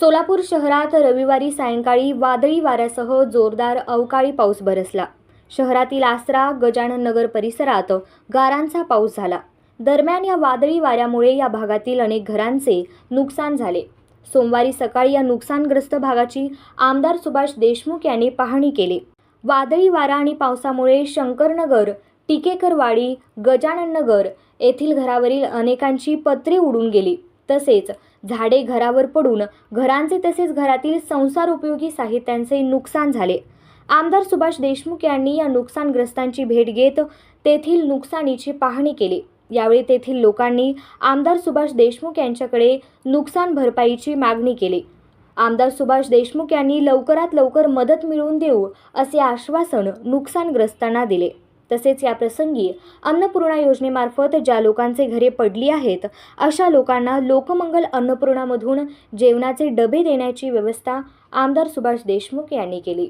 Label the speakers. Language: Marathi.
Speaker 1: सोलापूर शहरात रविवारी सायंकाळी वादळी वाऱ्यासह जोरदार अवकाळी पाऊस बरसला. शहरातील आसरा गजानन नगर परिसरात गारांचा पाऊस झाला. दरम्यान या वादळी वाऱ्यामुळे या भागातील अनेक घरांचे नुकसान झाले. सोमवारी सकाळी या नुकसानग्रस्त भागाची आमदार सुभाष देशमुख यांनी पाहणी केली. वादळी वारा आणि पावसामुळे शंकरनगर टिकेकरवाडी गजानन नगर येथील घरावरील अनेकांची पत्रे उडून गेली. तसेच झाडे घरावर पडून घरांचे तसेच घरातील संसार उपयोगी साहित्यांचे नुकसान झाले. आमदार सुभाष देशमुख यांनी या नुकसानग्रस्तांची भेट घेत तेथील नुकसानीची पाहणी केली. यावेळी तेथील लोकांनी आमदार सुभाष देशमुख यांच्याकडे नुकसान भरपाईची मागणी केली. आमदार सुभाष देशमुख यांनी लवकरात लवकर मदत मिळवून देऊ असे आश्वासन नुकसानग्रस्तांना दिले. तसेच या प्रसंगी अन्नपूर्णा योजनेमार्फत ज्या लोकांचे घरे पडली आहेत अशा लोकांना लोकमंगल अन्नपूर्णामधून जेवणाचे डबे देण्याची व्यवस्था आमदार सुभाष देशमुख यांनी केली.